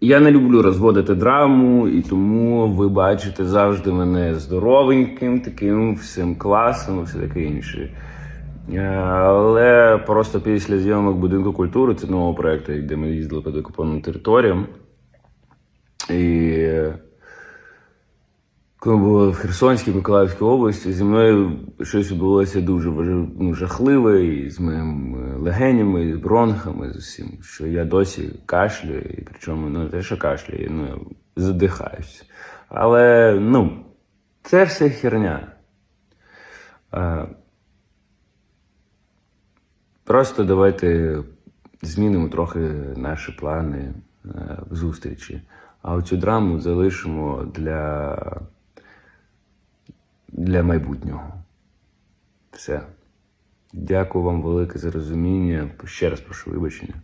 Я не люблю розводити драму, і тому ви бачите завжди мене здоровеньким, таким всім класом, все таке інше. Е, Але просто після зйомок будинку культури, це нового проєкту, де ми їздили по декупованим територіям. І коли було в Херсонській, Миколаївській області, зі мною щось відбулося дуже ну, жахливе і з моїми легенями, і з бронхами, з усім, що я досі кашлюю, і причому ну, те, що кашлюю, ну, я задихаюсь. Але ну, це все херня. Е, Просто давайте змінимо трохи наші плани е, в зустрічі. А оцю драму залишимо для, для майбутнього. Все. Дякую вам велике за розуміння. Ще раз прошу вибачення.